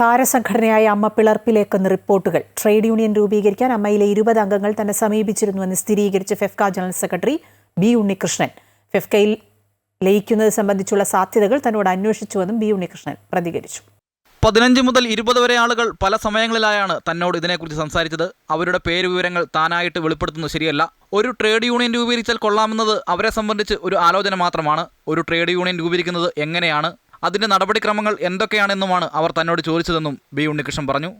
താരസംഘടനയായ അമ്മ പിളർപ്പിലേക്കെന്ന് റിപ്പോർട്ടുകൾ. Trade union രൂപീകരിക്കാൻ അമ്മയിലെ ഇരുപത് അംഗങ്ങൾ തന്നെ സമീപിച്ചിരുന്നുവെന്ന് സ്ഥിരീകരിച്ച FEFKA general secretary B Unnikrishnan. ഫെഫ്കയിൽ ലയിക്കുന്നത് സംബന്ധിച്ചുള്ള സാധ്യതകൾ തന്നോട് അന്വേഷിച്ചുവെന്നും ബി ഉണ്ണികൃഷ്ണൻ പ്രതികരിച്ചു. പതിനഞ്ച് മുതൽ ഇരുപത് വരെ ആളുകൾ പല സമയങ്ങളിലായാണ് തന്നോട് ഇതിനെക്കുറിച്ച് സംസാരിച്ചത്. അവരുടെ പേര് വിവരങ്ങൾ താനായിട്ട് വെളിപ്പെടുത്തുന്നത് ശരിയല്ല. ഒരു ട്രേഡ് യൂണിയൻ രൂപീകരിച്ചാൽ കൊള്ളാമെന്നത് അവരെ സംബന്ധിച്ച് ഒരു ആലോചന മാത്രമാണ്. ഒരു ട്രേഡ് യൂണിയൻ രൂപീകരിക്കുന്നത് എങ്ങനെയാണ്? അതിന്റെ നടപടിക്രമങ്ങൾ എന്തൊക്കെയാണെന്നുമാണ് അവർ തന്നോട് ചോദിച്ചതെന്നും ബി ഉണ്ണികൃഷ്ണൻ പറഞ്ഞു.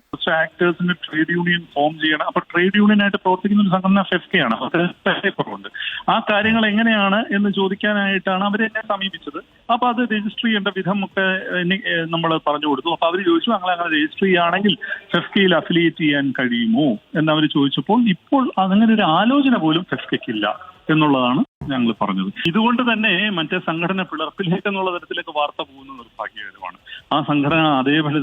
ട്രേഡ് യൂണിയൻ ഫോം ചെയ്യണം. അപ്പൊ ട്രേഡ് യൂണിയൻ ആയിട്ട് പ്രവർത്തിക്കുന്ന ഒരു സംഘടന ഫെഫ്കയാണ് അവർക്ക് കുറവുണ്ട്. ആ കാര്യങ്ങൾ എങ്ങനെയാണ് എന്ന് ചോദിക്കാനായിട്ടാണ് അവർ എന്നെ സമീപിച്ചത്. അപ്പൊ അത് രജിസ്റ്റർ ചെയ്യേണ്ട വിധം ഒക്കെ നമ്മൾ പറഞ്ഞു കൊടുത്തു. അപ്പൊ അവർ ചോദിച്ചു അങ്ങനെ അങ്ങനെ രജിസ്റ്റർ ചെയ്യുകയാണെങ്കിൽ ഫെഫ്കയിൽ അഫിലിയേറ്റ് ചെയ്യാൻ കഴിയുമോ? എന്നവർ ചോദിച്ചപ്പോൾ ഇപ്പോൾ അങ്ങനെ ഒരു ആലോചന പോലും ഫെഫ്കയ്ക്കില്ല എന്നുള്ളതാണ് ഞങ്ങൾ പറഞ്ഞത്. ഇതുകൊണ്ട് തന്നെ മറ്റേ സംഘടന പിളർപ്പിലേക്ക് എന്നുള്ള തരത്തിലേക്ക് വാർത്ത പോകുന്നത് നിർഭാഗ്യകരമാണ് ആ സംഘടന അതേപോലെ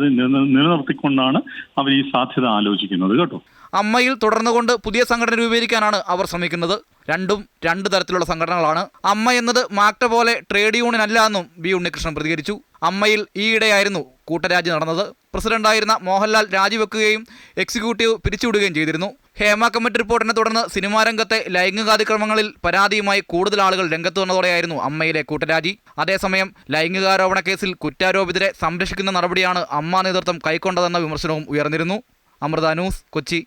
നിലനിർത്തിക്കൊണ്ടാണ് അവർ ഈ സാധ്യത ആലോചിക്കുന്നത്. കേട്ടോ? അമ്മയിൽ തുടർന്നുകൊണ്ട് പുതിയ സംഘടന രൂപീകരിക്കാനാണ് അവർ ശ്രമിക്കുന്നത്. രണ്ടും രണ്ട് തരത്തിലുള്ള സംഘടനകളാണ്. അമ്മ എന്നത് മാക്ട പോലെ ട്രേഡ് യൂണിയൻ അല്ല എന്നും ബി ഉണ്ണികൃഷ്ണൻ പ്രതികരിച്ചു. അമ്മയിൽ ഈയിടെയായിരുന്നു കൂട്ടരാജി നടന്നത്. പ്രസിഡന്റായിരുന്ന മോഹൻലാൽ രാജിവെക്കുകയും എക്സിക്യൂട്ടീവ് പിരിച്ചുവിടുകയും ചെയ്തിരുന്നു. ഹേമ കമ്മിറ്റി റിപ്പോർട്ടിനെ തുടർന്ന് സിനിമാ രംഗത്തെ ലൈംഗികാതിക്രമങ്ങളിൽ പരാതിയുമായി കൂടുതൽ ആളുകൾ രംഗത്ത് വന്നതോടെയായിരുന്നു അമ്മയിലെ കൂട്ടരാജി. അതേസമയം ലൈംഗികാരോപണ കേസിൽ കുറ്റാരോപിതരെ സംരക്ഷിക്കുന്ന നടപടിയാണ് അമ്മ നേതൃത്വം കൈക്കൊണ്ടതെന്ന വിമർശനവും ഉയർന്നിരുന്നു. അമൃത ന്യൂസ് കൊച്ചി.